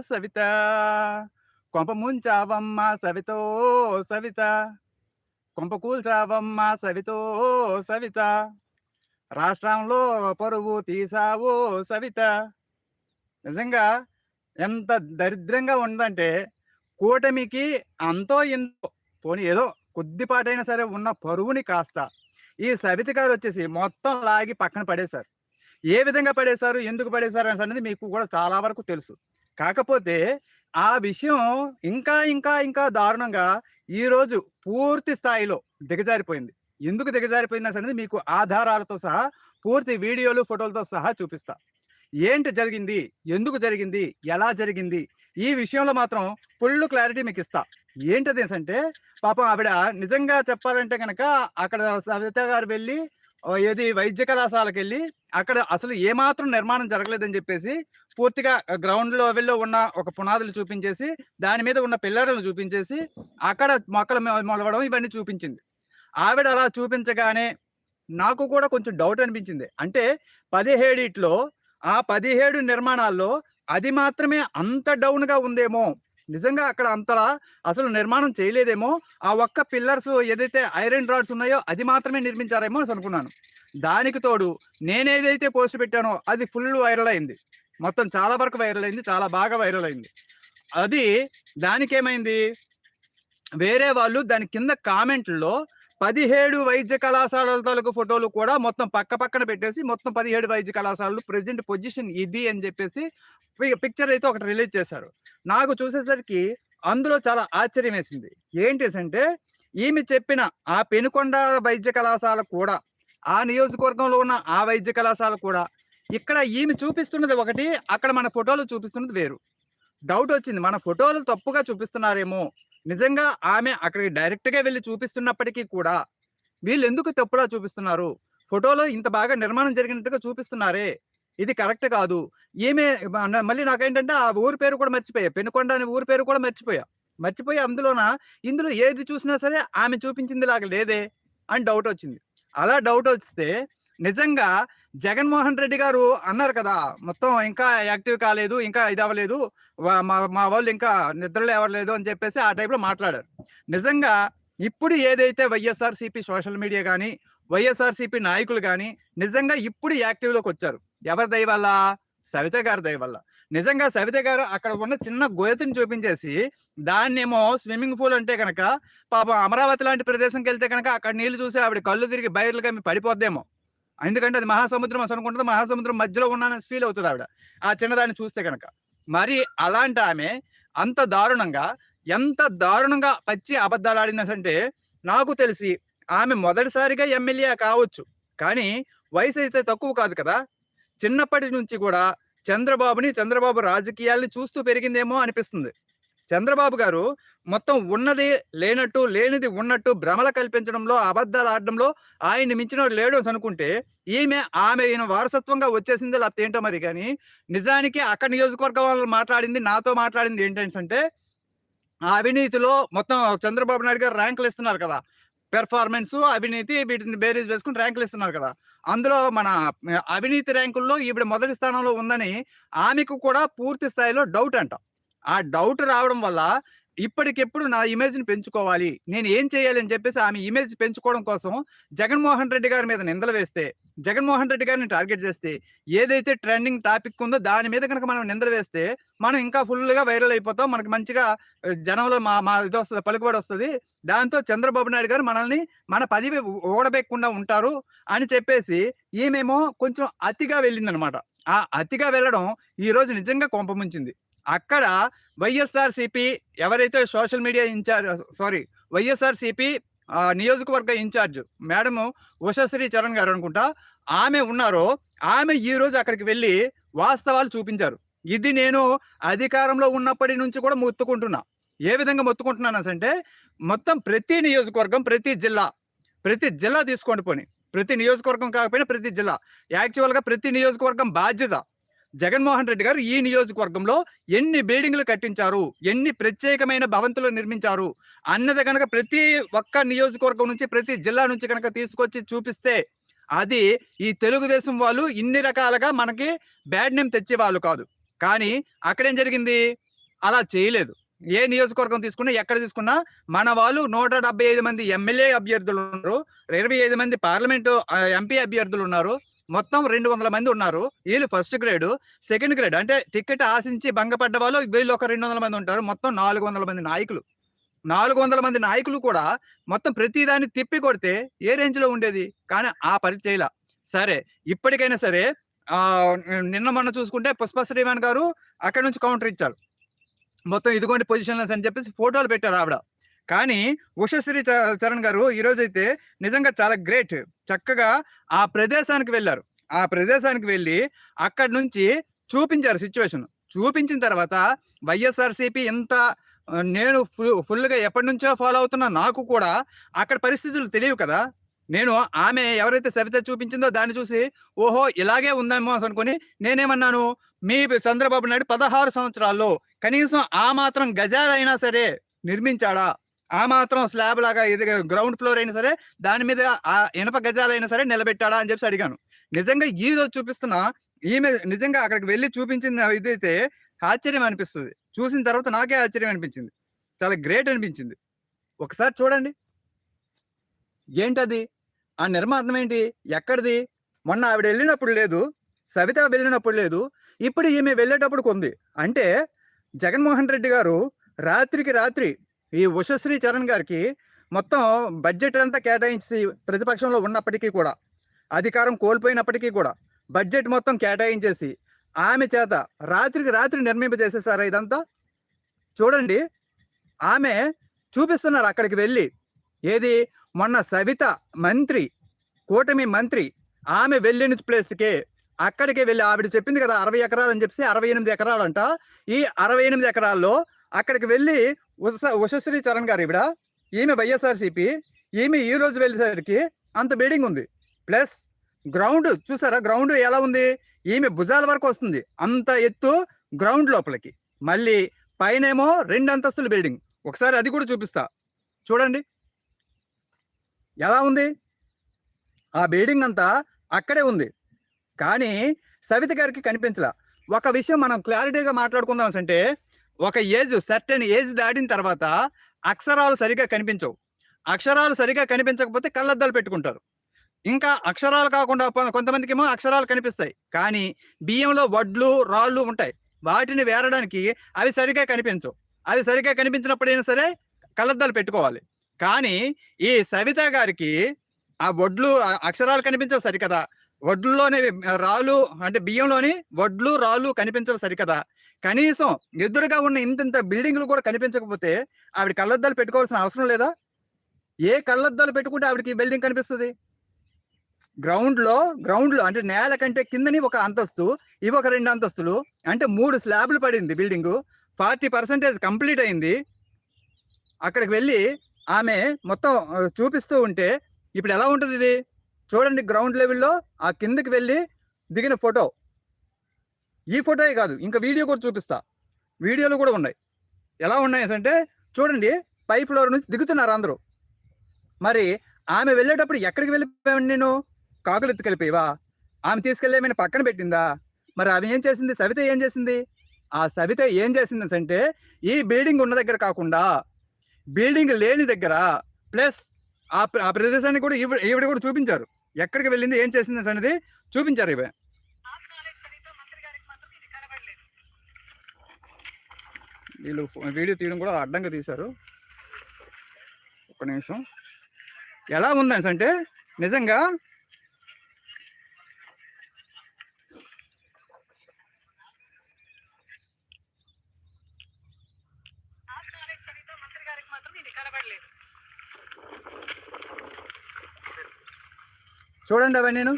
సవిత. కొంప ముంచావమ్మ సవితో సవిత. కొంప కూల్చావమ్మ సవితో సవిత. రాష్ట్రంలో పరువు తీసావు సవిత. నిజంగా ఎంత దరిద్రంగా ఉందంటే కూటమికి అంతో ఎంతో పోనీ ఏదో కొద్దిపాటైనా సరే ఉన్న పరువుని కాస్త ఈ సవిత గారు వచ్చేసి మొత్తం లాగి పక్కన పడేశారు. ఏ విధంగా పడేశారు ఎందుకు పడేశారు అనేది మీకు కూడా చాలా వరకు తెలుసు. కాకపోతే ఆ విషయం ఇంకా ఇంకా ఇంకా దారుణంగా ఈరోజు పూర్తి స్థాయిలో దిగజారిపోయింది. ఎందుకు దిగజారిపోయింది అనేది మీకు ఆధారాలతో సహా పూర్తి వీడియోలు ఫోటోలతో సహా చూపిస్తా. ఏంటి జరిగింది? ఎందుకు జరిగింది? ఎలా జరిగింది? ఈ విషయంలో మాత్రం ఫుల్ క్లారిటీ మీకు ఇస్తా. ఏంటది అంటే పాపం ఆవిడ నిజంగా చెప్పాలంటే కనుక అక్కడ సవిత గారు వెళ్ళి ఏది వైద్య కళాశాలకు వెళ్ళి అక్కడ అసలు ఏమాత్రం నిర్మాణం జరగలేదని చెప్పేసి పూర్తిగా గ్రౌండ్ లెవెల్లో ఉన్న ఒక పునాదులు చూపించేసి దాని మీద ఉన్న పిల్లర్లను చూపించేసి అక్కడ మొక్కలు మొలవడం ఇవన్నీ చూపించింది. ఆవిడ అలా చూపించగానే నాకు కూడా కొంచెం డౌట్ అనిపించింది. అంటే పదిహేడిట్లో ఆ పదిహేడు నిర్మాణాల్లో అది మాత్రమే అంత డౌన్గా ఉందేమో నిజంగా అక్కడ అంతలా అసలు నిర్మాణం చేయలేదేమో ఆ ఒక్క పిల్లర్స్ ఏదైతే ఐరన్ రాడ్స్ ఉన్నాయో అది మాత్రమే నిర్మించారేమో అని అనుకున్నాను. దానికి తోడు నేనేదైతే పోస్ట్ పెట్టానో అది ఫుల్ వైరల్ అయింది. మొత్తం చాలా వరకు వైరల్ అయింది చాలా బాగా వైరల్ అయింది. అది దానికి ఏమైంది వేరే వాళ్ళు దాని కింద కామెంట్లో పదిహేడు వైద్య కళాశాలల తాలూకు ఫోటోలు కూడా మొత్తం పక్క పక్కన పెట్టేసి మొత్తం పదిహేడు వైద్య కళాశాలలు ప్రజెంట్ పొజిషన్ ఇది అని చెప్పేసి పిక్చర్ అయితే ఒకటి రిలీజ్ చేశారు. నాకు చూసేసరికి అందులో చాలా ఆశ్చర్యం వేసింది ఏంటి అంటే ఈమె చెప్పిన ఆ పెనుకొండ వైద్య కళాశాల కూడా ఆ నియోజకవర్గంలో ఉన్న ఆ వైద్య కళాశాల కూడా ఇక్కడ ఈమె చూపిస్తున్నది ఒకటి అక్కడ మన ఫోటోలు చూపిస్తున్నది వేరు. డౌట్ వచ్చింది మన ఫోటోలు తప్పుగా చూపిస్తున్నారేమో. నిజంగా ఆమె అక్కడికి డైరెక్ట్గా వెళ్ళి చూపిస్తున్నప్పటికీ కూడా వీళ్ళు ఎందుకు తప్పులా చూపిస్తున్నారు? ఫోటోలో ఇంత బాగా నిర్మాణం జరిగినట్టుగా చూపిస్తున్నారే. ఇది కరెక్ట్ కాదు. ఈమె మళ్ళీ నాకేంటంటే ఆ ఊరి పేరు కూడా మర్చిపోయా. పెనుకొండ అనే ఊరి పేరు కూడా మర్చిపోయా. మర్చిపోయి అందులోన ఇందులో ఏది చూసినా సరే ఆమె చూపించింది లాగా లేదే అని డౌట్ వచ్చింది. అలా డౌట్ వస్తే నిజంగా జగన్మోహన్ రెడ్డి గారు అన్నారు కదా మొత్తం ఇంకా యాక్టివ్ కాలేదు ఇంకా ఇది అవ్వలేదు మా మా వాళ్ళు ఇంకా నిద్రలు ఎవరలేదు అని చెప్పేసి ఆ టైప్లో మాట్లాడారు. నిజంగా ఇప్పుడు ఏదైతే వైఎస్ఆర్సీపీ సోషల్ మీడియా కానీ వైఎస్ఆర్సీపీ నాయకులు కానీ నిజంగా ఇప్పుడు యాక్టివ్లోకి వచ్చారు. ఎవరి దయ వల్ల? సవిత గారి దయ వల్ల. నిజంగా సవిత గారు అక్కడ ఉన్న చిన్న గోయతిని చూపించేసి దాన్నేమో స్విమ్మింగ్ పూల్ అంటే కనుక పాపం అమరావతి లాంటి ప్రదేశంకి వెళ్తే కనుక అక్కడ నీళ్ళు చూసి ఆవిడ కళ్ళు తిరిగి బయర్లుగా మీ పడిపోద్దేమో. ఎందుకంటే అది మహాసముద్రం అసలు అనుకుంటుంది. మహాసముద్రం మధ్యలో ఉన్నానని ఫీల్ అవుతుంది ఆవిడ. ఆ చిన్నదాన్ని చూస్తే కనుక మరి అలాంటి ఆమె అంత దారుణంగా ఎంత దారుణంగా పచ్చి అబద్ధాలు ఆడిందంటే నాకు తెలిసి ఆమె మొదటిసారిగా ఎమ్మెల్యే కావచ్చు. కానీ వయసు అయితే తక్కువ కాదు కదా. చిన్నప్పటి నుంచి కూడా చంద్రబాబుని చంద్రబాబు రాజకీయాల్ని చూస్తూ పెరిగిందేమో అనిపిస్తుంది. చంద్రబాబు గారు మొత్తం ఉన్నది లేనట్టు లేనిది ఉన్నట్టు భ్రమల కల్పించడంలో అబద్ధాలు ఆడడంలో ఆయన్ని మించిన లేడు అనుకుంటే ఈమె ఆమె ఈయన వారసత్వంగా వచ్చేసింది లేకపోతే ఏంటో మరి కానీ నిజానికి అక్కడ నియోజకవర్గం వాళ్ళు మాట్లాడింది నాతో మాట్లాడింది ఏంటంటే ఆ అవినీతిలో మొత్తం చంద్రబాబు నాయుడు గారు ర్యాంకులు ఇస్తున్నారు కదా. పెర్ఫార్మెన్స్ అవినీతి వీటిని బేరీజ్ వేసుకుని ర్యాంకులు ఇస్తున్నారు కదా. అందులో మన అవినీతి ర్యాంకుల్లో ఈవిడ మొదటి స్థానంలో ఉందని ఆమెకు కూడా పూర్తి స్థాయిలో డౌట్ అంట. ఆ డౌట్ రావడం వల్ల ఇప్పటికెప్పుడు నా ఇమేజ్ని పెంచుకోవాలి. నేను ఏం చేయాలి అని చెప్పేసి ఆమె ఇమేజ్ పెంచుకోవడం కోసం జగన్మోహన్ రెడ్డి గారి మీద నిందలు వేస్తే జగన్మోహన్ రెడ్డి గారిని టార్గెట్ చేస్తే ఏదైతే ట్రెండింగ్ టాపిక్ ఉందో దాని మీద కనుక మనం నిందలు వేస్తే మనం ఇంకా ఫుల్గా వైరల్ అయిపోతాం. మనకి మంచిగా జనంలో మా మా ఇది వస్తుంది పలుకుబడి వస్తుంది. దాంతో చంద్రబాబు నాయుడు గారు మనల్ని మన పదవి ఓడబెక్కకుండా ఉంటారు అని చెప్పేసి ఈమెమో కొంచెం అతిగా వెళ్ళిందనమాట. ఆ అతిగా వెళ్ళడం ఈ రోజు నిజంగా కొంపముంచింది అక్కడ వైఎస్ఆర్ సిపి ఎవరైతే social media in-charge sorry YSR CP నియోజకవర్గ ఇన్ఛార్జ్ మేడము ఉషశ్రీ చరణ్ గారు అనుకుంటా ఆమె ఉన్నారో ఆమె ఈ రోజు అక్కడికి వెళ్ళి వాస్తవాలు చూపించారు. ఇది నేను అధికారంలో ఉన్నప్పటి నుంచి కూడా మొత్తుకుంటున్నా. ఏ విధంగా మొత్తుకుంటున్నాను అంటే మొత్తం ప్రతి నియోజకవర్గం ప్రతి జిల్లా ప్రతి జిల్లా తీసుకోండి పోని. ప్రతి నియోజకవర్గం కాకపోయినా ప్రతి జిల్లా. యాక్చువల్గా ప్రతి నియోజకవర్గం బాధ్యత. జగన్మోహన్ రెడ్డి గారు ఈ నియోజకవర్గంలో ఎన్ని బిల్డింగ్లు కట్టించారు? ఎన్ని ప్రత్యేకమైన భవంతులు నిర్మించారు? అన్నది కనుక ప్రతి ఒక్క నియోజకవర్గం నుంచి ప్రతి జిల్లా నుంచి కనుక తీసుకొచ్చి చూపిస్తే అది ఈ తెలుగుదేశం వాళ్ళు ఇన్ని రకాలుగా మనకి బ్యాడ్ నేమ్ తెచ్చే వాళ్ళు కాదు. కానీ అక్కడేం జరిగింది? అలా చేయలేదు. ఏ నియోజకవర్గం తీసుకున్నా ఎక్కడ తీసుకున్నా మన వాళ్ళు నూట డెబ్బై ఐదు మంది ఎమ్మెల్యే అభ్యర్థులు ఉన్నారు. ఇరవై ఐదు మంది పార్లమెంటు ఎంపీ అభ్యర్థులు ఉన్నారు. మొత్తం రెండు వందల మంది ఉన్నారు. వీళ్ళు ఫస్ట్ గ్రేడ్ సెకండ్ గ్రేడ్ అంటే టికెట్ ఆశించి భంగపడ్డ వాళ్ళు వీళ్ళు ఒక రెండు వందల మంది ఉంటారు. మొత్తం నాలుగు వందల మంది నాయకులు. నాలుగు వందల మంది నాయకులు కూడా మొత్తం ప్రతిదాన్ని తిప్పి కొడితే ఏ రేంజ్లో ఉండేది? కానీ ఆ పని చేయలే సరే ఇప్పటికైనా సరే నిన్న మొన్న చూసుకుంటే పుష్ప శ్రీమాన్ గారు అక్కడ నుంచి కౌంటర్ ఇచ్చారు. మొత్తం ఇదిగోండి పొజిషన్లెస్ అని చెప్పేసి ఫోటోలు పెట్టారు ఆవిడ. కానీ ఉషశ్రీ చ- చరణ్ గారు ఈ నిజంగా చాలా గ్రేట్ చక్కగా ఆ ప్రదేశానికి వెళ్ళారు. ఆ ప్రదేశానికి వెళ్ళి అక్కడి నుంచి చూపించారు సిచ్యువేషన్ చూపించిన తర్వాత వైఎస్ఆర్సీపీ ఎంత నేను ఫుల్ ఫుల్గా ఎప్పటి నుంచో ఫాలో అవుతున్నా నాకు కూడా అక్కడ పరిస్థితులు తెలియవు కదా. నేను ఆమె ఎవరైతే సవిత చూపించిందో దాన్ని చూసి ఓహో ఇలాగే ఉందేమో అనుకుని నేనేమన్నాను మీ చంద్రబాబు నాయుడు పదహారు సంవత్సరాల్లో కనీసం ఆ మాత్రం గజాలైనా సరే నిర్మించాడా? ఆ మాత్రం స్లాబ్ లాగా ఇది గ్రౌండ్ ఫ్లోర్ అయినా సరే దాని మీద ఆ ఇనప గజాలైనా సరే నిలబెట్టాడా అని చెప్పి అడిగాను. నిజంగా ఈ రోజు చూపిస్తున్న ఈమె నిజంగా అక్కడికి వెళ్ళి చూపించిన ఇదైతే ఆశ్చర్యం అనిపిస్తుంది. చూసిన తర్వాత నాకే ఆశ్చర్యం అనిపించింది. చాలా గ్రేట్ అనిపించింది. ఒకసారి చూడండి. ఏంటది? ఆ నిర్మాణం ఏంటి? ఎక్కడిది? మొన్న ఆవిడ వెళ్ళినప్పుడు లేదు. సవిత వెళ్ళినప్పుడు లేదు. ఇప్పుడు ఈమె వెళ్ళేటప్పుడు కొంది. అంటే జగన్మోహన్ రెడ్డి గారు రాత్రికి రాత్రి ఈ ఉషశ్రీ చరణ్ గారికి మొత్తం బడ్జెట్ అంతా కేటాయించి ప్రతిపక్షంలో ఉన్నప్పటికీ కూడా అధికారం కోల్పోయినప్పటికీ కూడా బడ్జెట్ మొత్తం కేటాయించేసి ఆమె చేత రాత్రికి రాత్రి నిర్మింపజేసేసారా ఇదంతా? చూడండి ఆమె చూపిస్తున్నారు అక్కడికి వెళ్ళి. ఏది? మొన్న సవిత మంత్రి కూటమి మంత్రి ఆమె వెళ్ళిన ప్లేస్కే అక్కడికే వెళ్ళి ఆవిడ చెప్పింది కదా అరవై ఎకరాలు అని చెప్పి అరవై ఎనిమిది ఎకరాలంట. ఈ అరవై ఎనిమిది ఎకరాల్లో అక్కడికి వెళ్ళి ఉష ఉషశ్రీ చరణ్ గారు ఇవిడ ఈమె వైఎస్ఆర్సీపీ. ఈమె ఈ రోజు వెళ్ళేసరికి అంత బిల్డింగ్ ఉంది. ప్లస్ గ్రౌండ్ చూసారా? గ్రౌండ్ ఎలా ఉంది? ఈమె భుజాల వరకు వస్తుంది. అంత ఎత్తు గ్రౌండ్ లోపలికి. మళ్ళీ పైనేమో రెండు అంతస్తుల బిల్డింగ్. ఒకసారి అది కూడా చూపిస్తా. చూడండి. ఎలా ఉంది? ఆ బిల్డింగ్ అంతా అక్కడే ఉంది. కానీ సవిత గారికి కనిపించలా. ఒక విషయం మనం క్లారిటీగా మాట్లాడుకుందాం అంటే ఒక ఏజ్ సర్టెన్ ఏజ్ దాటిన తర్వాత అక్షరాలు సరిగా కనిపించవు. అక్షరాలు సరిగా కనిపించకపోతే కళ్ళద్దాలు పెట్టుకుంటారు. ఇంకా అక్షరాలు కాకుండా కొంతమందికి ఏమో అక్షరాలు కనిపిస్తాయి. కానీ బియ్యంలో వడ్లు రాళ్ళు ఉంటాయి. వాటిని వేరడానికి అవి సరిగా కనిపించవు. అవి సరిగా కనిపించినప్పుడైనా సరే కళ్ళద్దాలు పెట్టుకోవాలి. కానీ ఈ సవిత గారికి ఆ వడ్లు అక్షరాలు కనిపించవు సరికదా. వడ్లులోనే రాళ్ళు అంటే బియ్యంలోని వడ్లు రాళ్ళు కనిపించవు సరికదా. కనీసం ఎదురుగా ఉన్న ఇంత ఇంత బిల్డింగ్లు కూడా కనిపించకపోతే ఆవిడ కళ్ళద్దాలు పెట్టుకోవాల్సిన అవసరం లేదా? ఏ కళ్ళద్దాలు పెట్టుకుంటే ఆవిడకి ఈ బిల్డింగ్ కనిపిస్తుంది? గ్రౌండ్లో గ్రౌండ్లో అంటే నేల కంటే కిందని ఒక అంతస్తు ఇవి ఒక రెండు అంతస్తులు అంటే మూడు స్లాబ్లు పడింది బిల్డింగు ఫార్టీ పర్సెంటేజ్ కంప్లీట్ అయింది. అక్కడికి వెళ్ళి ఆమె మొత్తం చూపిస్తూ ఉంటే ఇప్పుడు ఎలా ఉంటుంది ఇది? చూడండి గ్రౌండ్ లెవెల్లో ఆ కిందకి వెళ్ళి దిగిన ఫోటో. ఈ ఫోటోయే కాదు ఇంకా వీడియో కూడా చూపిస్తా. వీడియోలు కూడా ఉన్నాయి. ఎలా ఉన్నాయి అంటే చూడండి పై ఫ్లోర్ నుంచి దిగుతున్నారు అందరూ. మరి ఆమె వెళ్ళేటప్పుడు ఎక్కడికి వెళ్ళిపోయాను నేను? కాకులు ఎత్తుకెళ్ళిపోయావా ఆమె తీసుకెళ్ళేమైనా పక్కన పెట్టిందా? మరి ఆమె ఏం చేసింది? సవిత ఏం చేసింది? ఆ సవిత ఏం చేసింది అంటే ఈ బిల్డింగ్ ఉన్న దగ్గర కాకుండా బిల్డింగ్ లేని దగ్గర ప్లస్ ఆ ప్ర- ఆ ప్రదేశాన్ని కూడా ఈవిడ ఈవిడ కూడా చూపించారు. ఎక్కడికి వెళ్ళింది? ఏం చేసింది? అనేది చూపించారు ఇవి వీళ్ళు వీడియో తీయడం కూడా అడ్డంగా తీశారు. ఒక్క నిమిషం. ఎలా ఉందని అంటే నిజంగా? చూడండి అవన్నీ. నేను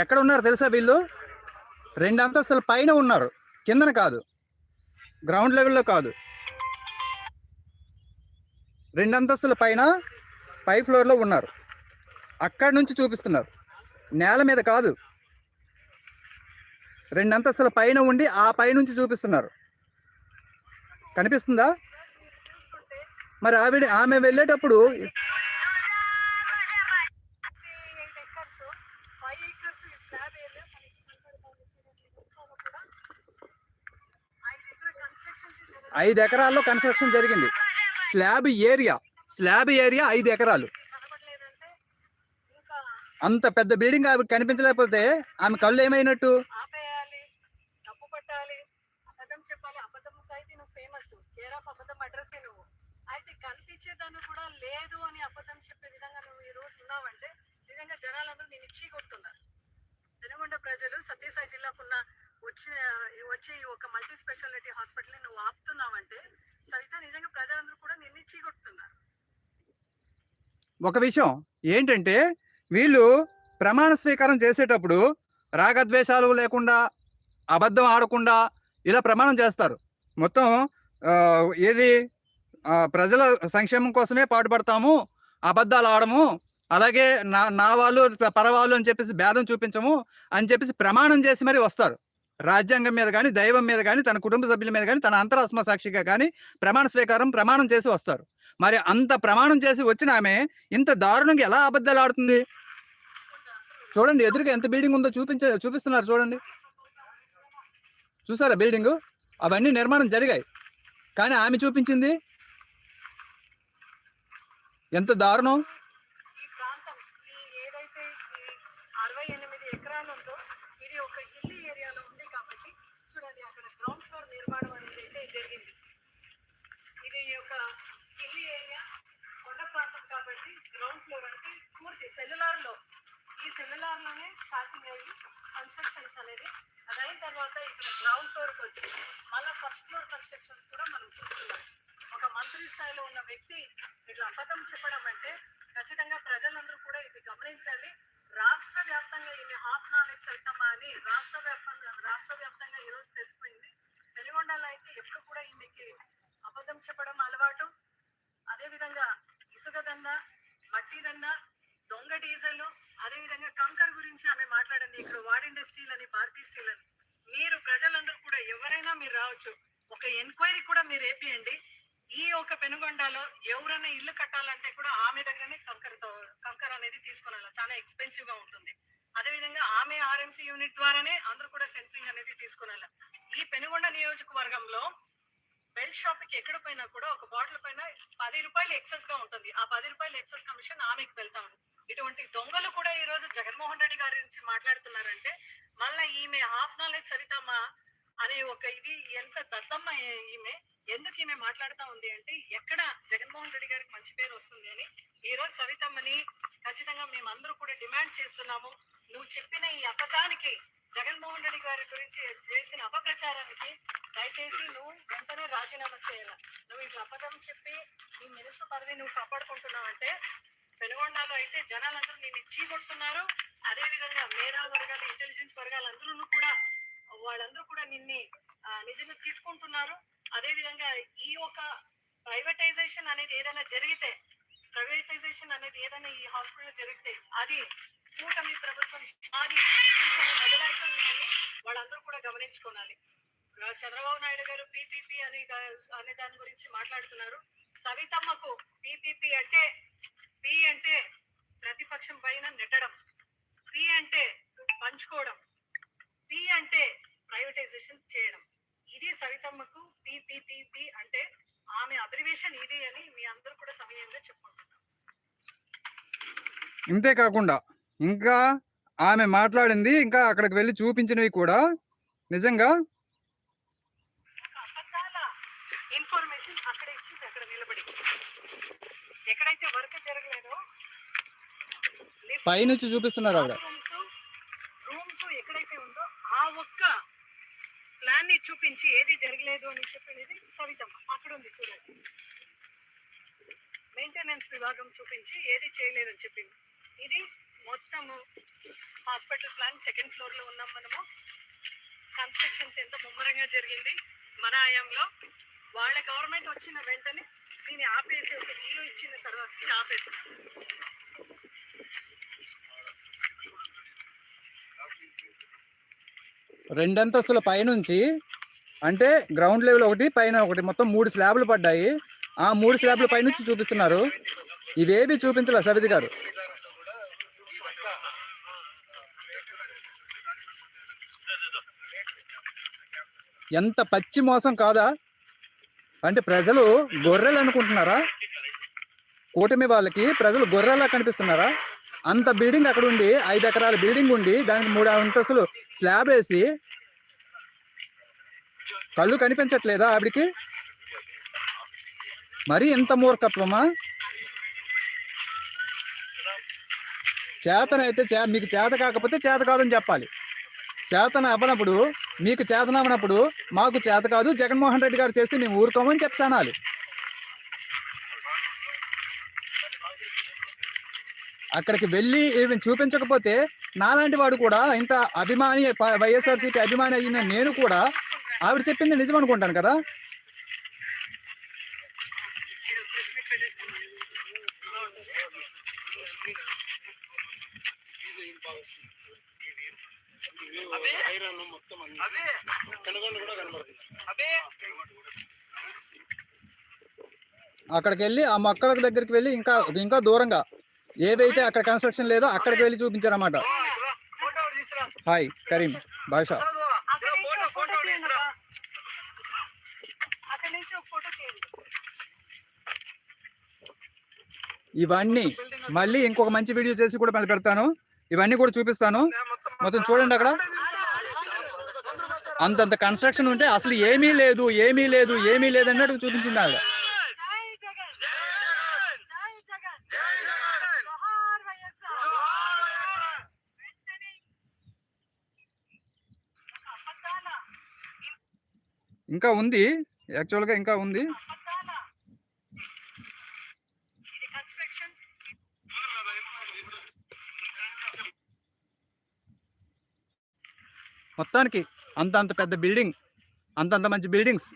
ఎక్కడ ఉన్నారు తెలుసా వీళ్ళు? రెండు అంతస్తుల పైన ఉన్నారు. కిందన కాదు. గ్రౌండ్ లెవెల్లో కాదు. రెండు అంతస్తుల పైన పై ఫ్లోర్లో ఉన్నారు. అక్కడి నుంచి చూపిస్తున్నారు. నేల మీద కాదు. రెండు అంతస్తుల పైన ఉండి ఆ పై నుంచి చూపిస్తున్నారు. కనిపిస్తుందా? మరి ఆవిడ ఆమె వెళ్ళేటప్పుడు ఐదు ఎకరాల్లో కన్స్ట్రక్షన్ జరిగింది. స్లాబ్ ఏరియా స్లాబ్ ఏరియా ఐదు ఎకరాలు. కనబడలేదంటే అంత పెద్ద బిల్డింగ్ ఆమె కనిపించలేకపోతే ఆమె కళ్ళు ఏమైనట్టు? ఆపేయాలి తప్పు పట్టాలి అబద్ధం చెప్పాలి అబద్ధం అయితే ఫేమస్ కేర్ ఆఫ్ అబద్ధం అడ్రస్ నువ్వు. అయితే కనిపించేదాన్ని కూడా లేదు అని అబద్ధం చెప్పే విధంగా నువ్వు ఈ రోజు ఉన్నావంటే నిజంగా జనాలందరూ నేను ఇచ్చి కొడుతున్నారు పెనుగొండ ప్రజలు సత్యసాయి జిల్లాకున్న వచ్చిన వచ్చే ఒక మల్టీ స్పెషాలిటీ హాస్పిటల్ని నువ్వు ఆపుతున్నావంటే సవిత నిజంగా ప్రజలందరూ కూడా నిన్ను ఇచ్చి ఒక విషయం ఏంటంటే వీళ్ళు ప్రమాణ స్వీకారం చేసేటప్పుడు రాగద్వేషాలు లేకుండా అబద్ధం ఆడకుండా ఇలా ప్రమాణం చేస్తారు. మొత్తం ఏది ప్రజల సంక్షేమం కోసమే పాటుపడతాము అబద్ధాలు ఆడము అలాగే నా నా వాళ్ళు పరవాళ్ళు అని చెప్పేసి భేదం చూపించము అని చెప్పేసి ప్రమాణం చేసి మరి వస్తారు. రాజ్యాంగం మీద కానీ దైవం మీద కానీ తన కుటుంబ సభ్యుల మీద కానీ తన అంతరాత్మ సాక్షిగా కానీ ప్రమాణ స్వీకారం ప్రమాణం చేసి వస్తారు. మరి అంత ప్రమాణం చేసి వచ్చిన ఆమె ఇంత దారుణంగా ఎలా అబద్ధాలు ఆడుతుంది? చూడండి ఎదురుగా ఎంత బిల్డింగ్ ఉందో చూపించే చూపిస్తున్నారు చూడండి. చూసారా బిల్డింగ్ అవన్నీ నిర్మాణం జరిగాయి. కానీ ఆమె చూపించింది? ఎంత దారుణం ఈ ప్రాంతం ఈ ఏదైతే ఈ అరవై ఎనిమిది ఎకరాలు ఉందో ఇది ఒక హిల్లీ ఏరియాలో ఉంది కాబట్టి చూడండి అక్కడ గ్రౌండ్ ఫ్లోర్ నిర్మాణం అనేది అయితే జరిగింది ఇది ఒక హిల్లీ ఏరియా కొండ ప్రాంతం కాబట్టి గ్రౌండ్ ఫ్లోర్ అంటే పూర్తి సెల్యులార్లో. ఈ సెల్యులార్లోనే స్టార్టింగ్ అయ్యి కన్స్ట్రక్షన్స్ అనేది అదైన తర్వాత ఇక్కడ గ్రౌండ్ ఫ్లోర్కి వచ్చి మళ్ళీ ఫస్ట్ ఫ్లోర్ కన్స్ట్రక్షన్స్ కూడా మనం చూస్తున్నాం. ఒక మంత్రి స్థాయిలో ఉన్న వ్యక్తి ఇట్లా అబద్ధం చెప్పడం అంటే ఖచ్చితంగా ప్రజలందరూ కూడా ఇది గమనించాలి. రాష్ట్ర వ్యాప్తంగా ఈమె హాఫ్ నాలెడ్జ్ అవుతామా అని రాష్ట్ర వ్యాప్తంగా రాష్ట్ర వ్యాప్తంగా ఈరోజు తెలిసిపోయింది. వెలుగొండలో అయితే ఎప్పుడు కూడా ఈమెకి అబద్ధం చెప్పడం అలవాటు. అదేవిధంగా విధంగా ఇసుక మట్టి దొంగ డీజిల్ అదే విధంగా కంకర్ గురించి ఆమె మాట్లాడింది. ఇక్కడ వాడ్ ఇండస్ట్రీలు అని భారతీయ స్టీల్ అని మీరు ప్రజలందరూ కూడా ఎవరైనా మీరు రావచ్చు ఒక ఎంక్వైరీ కూడా మీరు ఏపీయండి. ఈ ఒక పెనుగొండలో ఎవరైనా ఇల్లు కట్టాలంటే కూడా ఆమె దగ్గరనే కంకర్ కంకర్ అనేది తీసుకురాలి చాలా ఎక్స్పెన్సివ్గా ఉంటుంది. అదే విధంగా ఆమె ఆర్ఎంసీ యూనిట్ ద్వారానే అందరూ కూడా సెంట్రింగ్ అనేది తీసుకురాలి ఈ పెనుగొండ నియోజకవర్గంలో బెల్ట్ షాప్కి ఎక్కడ పోయినా కూడా ఒక బాటిల్ పైన పది రూపాయలు ఎక్సెస్గా ఉంటుంది. ఆ పది రూపాయలు ఎక్సెస్ కమిషన్ ఆమెకి వెళ్తాను. ఇటువంటి దొంగలు కూడా ఈ రోజు జగన్మోహన్ రెడ్డి గారి నుంచి మాట్లాడుతున్నారంటే మళ్ళా ఈమె హాఫ్ నాలెడ్జ్ సరితమ్మ అనే ఒక ఇది ఎంత దత్తమ్మ ఈమె ఎందుకు ఈమె మాట్లాడుతా ఉంది అంటే ఎక్కడ జగన్మోహన్ రెడ్డి గారికి మంచి పేరు వస్తుంది అని ఈ రోజు సవితమ్మని ఖచ్చితంగా మేమందరూ కూడా డిమాండ్ చేస్తున్నాము. నువ్వు చెప్పిన ఈ అబద్ధానికి జగన్మోహన్ రెడ్డి గారి గురించి చేసిన అపప్రచారానికి దయచేసి నువ్వు వెంటనే రాజీనామా చేయాలి. నువ్వు ఇట్లా అబద్ధం చెప్పి నీ మినిస్టర్ పదవి నువ్వు కాపాడుకుంటున్నావు అంటే పెనుగొండలో అయితే జనాలందరూ నేను ఇచ్చి కొడుతున్నారు అదే విధంగా మేధా వర్గాలు ఇంటెలిజెన్స్ వర్గాలందరూ కూడా వాళ్ళందరూ కూడా నిన్ని ఆ, నిజంగా తిట్టుకుంటున్నారు. అదేవిధంగా ఈ ఒక ప్రైవేటైజేషన్ అనేది ఏదైనా జరిగితే ప్రైవేటైజేషన్ అనేది ఏదైనా ఈ హాస్పిటల్ జరిగితే అది కూటమి ప్రభుత్వం అది అని వాళ్ళందరూ కూడా గమనించుకోవాలి. చంద్రబాబు నాయుడు గారు పీపీపీ అని అనే దాని గురించి మాట్లాడుతున్నారు. సవితమ్మకు పీపీపీ అంటే పి అంటే ప్రతిపక్షం పైన నెట్టడం పి అంటే పంచుకోవడం పి అంటే ప్రైవేటైజేషన్ చేయడం. ఇది సవితమ్మకు పిపిపిపి అంటే ఆమె అబ్రివేషన్ ఇది అని మీ అందరూ కూడా సమయంగా చెప్పుకుంటున్నాం ఇంతే కాకుండా ఇంకా ఆమె మాట్లాడింది ఇంకా అక్కడికి వెళ్ళి చూపించినవి కూడా. నిజంగా? ఇన్ఫర్మేషన్ అక్కడ ఇచ్చింది అక్కడ నిలబడి. ఎక్కడైతే వర్క్ జరగలేదో పైనుంచి చూపిస్తున్నారు ఆవిడ. రూమ్స్ ఎక్కడైతే ఉందో ఆ ఒక్క ప్లాన్ని చూపించి ఏది జరగలేదు అని చెప్పినది సవితమ్మ అక్కడ ఉంది చూడండి మెయింటెనెన్స్ విభాగం చూపించి ఏది చేయలేదని చెప్పింది. ఇది మొత్తము హాస్పిటల్ ప్లాన్ సెకండ్ ఫ్లోర్లో ఉన్నాం మనము. కన్స్ట్రక్షన్స్ ఎంత ముమ్మరంగా జరిగింది. మన ఆయంలో వాళ్ళ గవర్నమెంట్ వచ్చిన వెంటనే దీన్ని ఆపేసి ఒక జియో ఇచ్చిన తర్వాత ఆపేసి రెండంతస్తుల పైనుంచి అంటే గ్రౌండ్ లెవెల్ ఒకటి పైన ఒకటి మొత్తం మూడు స్లాబ్లు పడ్డాయి. ఆ మూడు స్లాబ్ల పైనుంచి చూపిస్తున్నారు. ఇవేవి చూపించలే సవితి గారు? ఎంత పచ్చి మోసం కాదా? అంటే ప్రజలు గొర్రెలు అనుకుంటున్నారా? కూటమి వాళ్ళకి ప్రజలు గొర్రెలా కనిపిస్తున్నారా? అంత బిల్డింగ్ అక్కడ ఉండి ఐదు ఎకరాల బిల్డింగ్ ఉండి దానికి మూడు అంతస్తులు స్లాబ్ వేసి కళ్ళు కనిపించట్లేదా ఆవిడికి? మరి ఇంత మూర్ఖత్వమా? చేతనైతే చే మీకు చేత కాకపోతే చేత కాదని చెప్పాలి. చేతన అవ్వనప్పుడు మీకు చేతన అవ్వనప్పుడు మాకు చేత కాదు జగన్మోహన్ రెడ్డి గారు చేస్తే మేము ఊరుకోమని చెప్పానాలి అక్కడికి వెళ్ళి ఏమి చూపించకపోతే నాలాంటి వాడు కూడా ఇంత అభిమాని వైఎస్ఆర్సీపీ అభిమాని అయిన నేను కూడా ఆవిడ చెప్పింది నిజం అనుకుంటాను కదా? ఐరన్ మొత్తం అన్ని కనుగొండ కూడా కనబడుతుంది అక్కడికి వెళ్ళి ఆ మొక్కల దగ్గరికి వెళ్ళి ఇంకా ఇంకా దూరంగా. ఏదైతే అక్కడ కన్స్ట్రక్షన్ లేదో అక్కడికి వెళ్ళి చూపించారన్నమాట. హాయ్ కరీం తీయండి ఇవన్నీ మళ్ళీ ఇంకొక మంచి వీడియో చేసి కూడా మళ్ళీ పెడతాను. ఇవన్నీ కూడా చూపిస్తాను. మొత్తం చూడండి అక్కడ. అంతంత కన్స్ట్రక్షన్ ఉంటే అసలు ఏమీ లేదు ఏమీ లేదు ఏమీ లేదు అన్నట్టు చూపించింది ఆవిడ. ఇంకా ఉంది యాక్చువల్గా ఇంకా ఉంది అబద్ధాల ఇది కన్స్ట్రక్షన్ మొత్తానికి అంత అంత పెద్ద బిల్డింగ్ అంతంత మంచి బిల్డింగ్స్.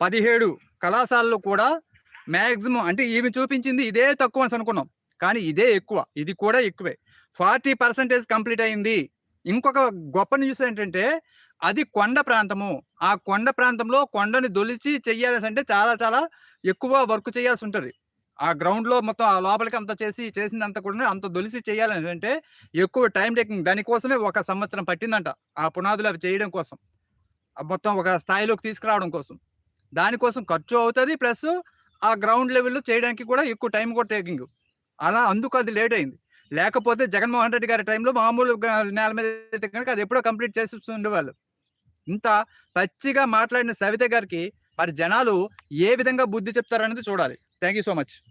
పదిహేడు కళాశాలలో కూడా మ్యాక్సిమం అంటే ఈమె చూపించింది ఇదే తక్కువ అని అనుకున్నాం. కానీ ఇదే ఎక్కువ. ఇది కూడా ఎక్కువే. ఫార్టీ పర్సెంటేజ్ కంప్లీట్ అయింది. ఇంకొక గొప్ప న్యూస్ ఏంటంటే అది కొండ ప్రాంతము. ఆ కొండ ప్రాంతంలో కొండని దొలిచి చెయ్యాల్సి అంటే చాలా చాలా ఎక్కువ వర్క్ చేయాల్సి ఉంటుంది. ఆ గ్రౌండ్లో మొత్తం ఆ లోపలికి అంత చేసి చేసిందంతా కూడా అంత దొలిసి చేయాలని అంటే ఎక్కువ టైం టేకింగ్ దానికోసమే ఒక సంవత్సరం పట్టిందంట ఆ పునాదులు అవి చేయడం కోసం. మొత్తం ఒక స్థాయిలోకి తీసుకురావడం కోసం. దానికోసం ఖర్చు అవుతుంది ప్లస్ ఆ గ్రౌండ్ లెవెల్లో చేయడానికి కూడా ఎక్కువ టైం కూడా టేకింగ్. అలా అందుకు అది లేట్ అయింది. లేకపోతే జగన్మోహన్ రెడ్డి గారి టైంలో మామూలు నేల మీద కనుక అది ఎప్పుడో కంప్లీట్ చేసి ఉండేవాళ్ళు. ఇంత పచ్చిగా మాట్లాడిన సవిత గారికి మరి జనాలు ఏ విధంగా బుద్ధి చెప్తారనేది చూడాలి. Thank you so much.